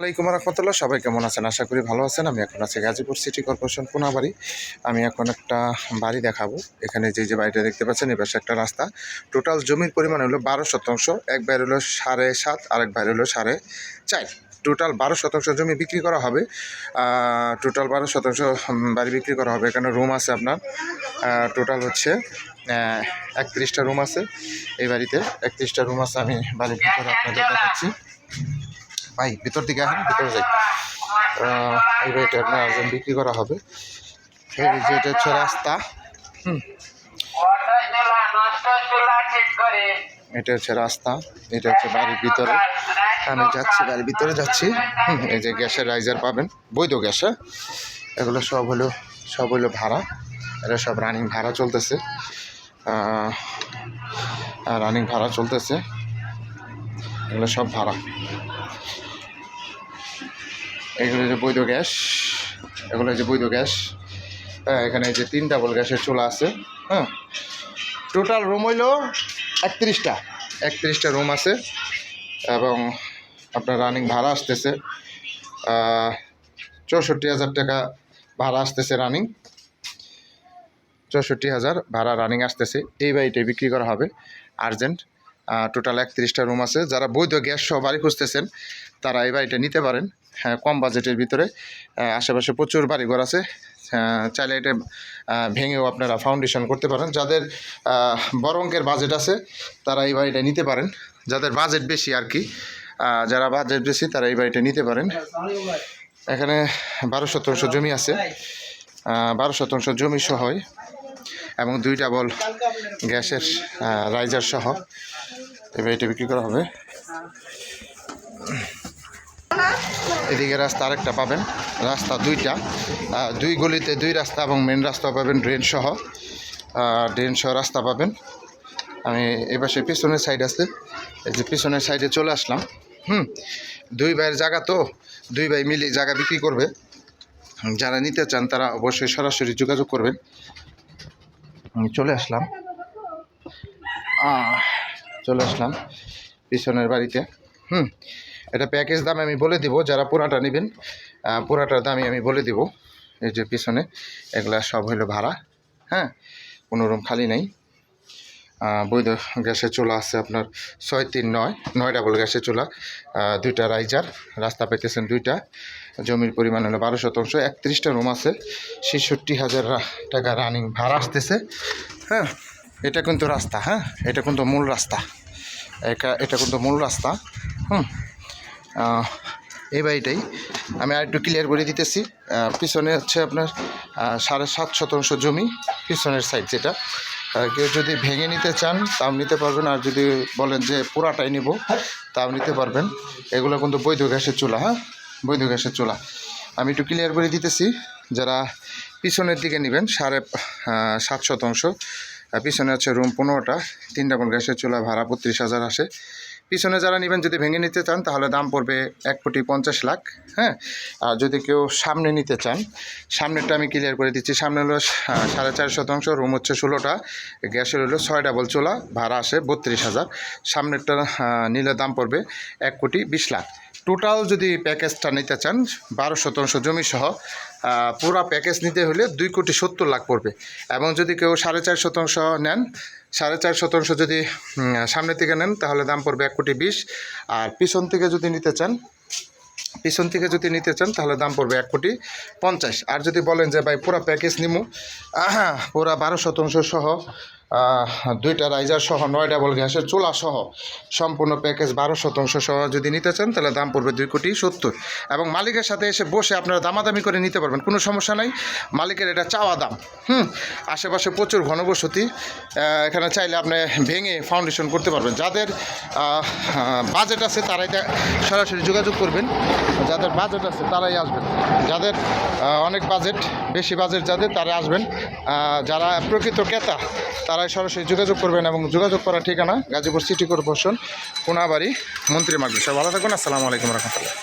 আলাইকুম রহমতুল্লাহ। সবাই কেমন আছেন? আশা করি ভালো আছেন। আমি এখন আছি গাজীপুর সিটি কর্পোরেশন কোনাবাড়ি আমি এখন একটা বাড়ি দেখাবো। এখানে যে যে বাড়িটা দেখতে পাচ্ছেন এবার একটা রাস্তা। টোটাল জমির পরিমাণ হলো বারো শতাংশ। এক বাইর হলো সাড়ে সাত আর এক বাইর হলো সাড়ে চার। টোটাল বারো শতাংশ জমি বিক্রি করা হবে। টোটাল বারো শতাংশ বাড়ি বিক্রি করা হবে। এখানে রুম আছে আপনার। টোটাল হচ্ছে একত্রিশটা রুম আছে এই বাড়িতে। একত্রিশটা রুম আছে, আমি বাড়ির ভিতরে আপনাদের দেখাচ্ছি। ভাই ভিতর দিকে আসেন ভিতরে যাই। এই আপনার বিক্রি করা হবে। এই যে এটা হচ্ছে রাস্তা। করে এটা হচ্ছে রাস্তা এটা হচ্ছে বাড়ির ভিতরে। আমি যাচ্ছি বাড়ির ভিতরে যাচ্ছি। হুম, এই যে গ্যাসের রাইজার পাবেন। বৈধ গ্যাস হ্যাঁ? এগুলো সব হলো সব হলো ভাড়া। এটা সব রানিং ভাড়া চলতেছে। রানিং ভাড়া চলতেছে। এগুলো সব ভাড়া। এগুলো যে বৈধ গ্যাস, এগুলো যে বৈধ গ্যাস। হ্যাঁ এখানে যে তিন ডাবল গ্যাসের চুলা আছে হ্যাঁ। টোটাল রুম হইল একত্রিশটা একত্রিশটা রুম আছে। এবং আপনার রানিং ভাড়া আসতেছে চৌষট্টি হাজার টাকা ভাড়া আসতেছে রানিং চৌষট্টি হাজার ভাড়া রানিং আসতেছে, এই বাড়িটাই বিক্রি করা হবে আর্জেন্ট টোটাল একত্রিশটা রুম আছে। যারা বৈধ গ্যাস সহ বাড়ি খুঁজতেছেন, তারা এই বাড়িটা নিতে পারেন। কম বাজেটের ভিতরে আশেপাশে প্রচুর বাড়িঘর আছে। চাইলে এটা ভেঙেও আপনারা ফাউন্ডেশন করতে পারেন। যাদের বড় অঙ্কের বাজেট আছে, তারা এই বাড়িটা নিতে পারেন। যাদের বাজেট বেশি আর কি যারা বাজেট বেশি, তারা এই বাড়িটা নিতে পারেন। এখানে বারো শতাংশ জমি আছে। বারো শতাংশ জমি সহ এবং দুই ডাবল গ্যাসের রাইজার সহ। এই বাড়িটা বিক্রি করা হবে। এদিকে রাস্তা আরেকটা পাবেন, রাস্তা দুইটা। দুই গলিতে দুই রাস্তা এবং মেন রাস্তা পাবেন ড্রেন সহ। ড্রেন সহ রাস্তা পাবেন। আমি এবার সে পিছনের সাইড আছে। এই যে পিছনের সাইডে চলে আসলাম। হুম, দুই ভাইয়ের জায়গা তো, দুই ভাই মিলে জায়গা বিক্রি করবে। যারা নিতে চান তারা অবশ্যই সরাসরি যোগাযোগ করবেন। চলে আসলাম। চলে আসলাম পিছনের বাড়িতে। হুম এটা প্যাকেজ দাম আমি বলে দিব, যারা পুরাটা নেবেন পুরাটার দামই আমি বলে দিব। এই যে পিছনে, এগুলা সব হইল ভাড়া হ্যাঁ? কোনো রুম খালি নেই। বৈধ গ্যাসের চুলা আছে আপনার ছয় তিন নয় নয় ডাবল গ্যাসের চুলা দুইটা রাইজার রাস্তা পেতেছেন দুইটা। জমির পরিমাণ হলো বারো শতাংশ, একত্রিশটা রুম আছে। ছেষট্টি হাজার টাকা রানিং ভাড়া আসতেছে হ্যাঁ? এটা কিন্তু রাস্তা হ্যাঁ? এটা কিন্তু মূল রাস্তা। এটা এটা কিন্তু মূল রাস্তা, হুম? এই বাড়িটাই। আমি আর একটু ক্লিয়ার করে দিতেছি। পিছনে হচ্ছে আপনার সাড়ে সাত শতাংশ জমি পিছনের সাইড যেটা। কেউ যদি ভেঙে নিতে চান, তাও নিতে পারবেন। আর যদি বলেন যে পুরাটাই নিব, তাও নিতে পারবেন। এগুলো কিন্তু বৈধ গ্যাসের চুলা হ্যাঁ? বৈধ গ্যাসের চুলা। আমি একটু ক্লিয়ার করে দিতেছি। যারা পিছনের দিকে নেবেন, সাড়ে সাত শতাংশ। পিছনে হচ্ছে রুম পনেরোটা। তিন ডাবল গ্যাসের চুলা, ভাড়া বত্রিশ হাজার আসে। পিছনে যারা নেবেন, যদি ভেঙে নিতে চান, তাহলে দাম পড়বে এক কোটি পঞ্চাশ লাখ হ্যাঁ? আর যদি কেউ সামনে নিতে চান, সামনেরটা আমি ক্লিয়ার করে দিচ্ছি। সামনে হলো সাড়ে চার শতাংশ রুম হচ্ছে ষোলোটা, গ্যাসের হলো ছয় ডাবল চোলা, ভাড়া আসে বত্রিশ হাজার। সামনেরটা নিলে দাম পড়বে এক কোটি বিশ লাখ। টোটাল যদি প্যাকেজটা নিতে চান, বারো শতাংশ জমি সহ পুরা প্যাকেজ নিতে হলে দুই কোটি সত্তর লাখ পড়বে। এবং যদি কেউ সাড়ে চার শতাংশ নেন, সাড়ে চার শতাংশ যদি সামনে থেকে নেন, তাহলে দাম পড়বে এক কোটি বিশ। আর পিছন থেকে যদি নিতে চান, পিছন থেকে যদি নিতে চান, তাহলে দাম পড়বে এক কোটি পঞ্চাশ। আর যদি বলেন যে, ভাই, পুরো প্যাকেজ নিমু। পুরা বারো শতাংশ সহ দুইটা রাইজার সহ, নয় ডাবল গ্যাসের চুলা সহ সম্পূর্ণ প্যাকেজ বারো শতাংশ সহ যদি নিতে চান, তাহলে দাম পড়বে দুই কোটি সত্তর। এবং মালিকের সাথে এসে বসে আপনারা দামাদামি করে নিতে পারবেন, কোনো সমস্যা নাই। মালিকের এটা চাওয়া দাম, হুম? আশেপাশে প্রচুর ঘনবসতি এখানে চাইলে আপনি ভেঙে ফাউন্ডেশন করতে পারবেন। যাদের বাজেট আছে, তারাই সরাসরি যোগাযোগ করবেন। যাদের বাজেট আছে, তারাই আসবেন। যাদের অনেক বাজেট বেশি বাজেট যাদের তারা আসবেন। যারা প্রকৃত ক্রেতা তারাই সরাসরি যোগাযোগ করবেন এবং যোগাযোগ করার ঠিকানা গাজীপুর সিটি কর্পোরেশন কোনাবাড়ি মন্ত্রী মার্গ সব ভালো থাকুন, আসসালামু আলাইকুম রহমতুল্লাহ।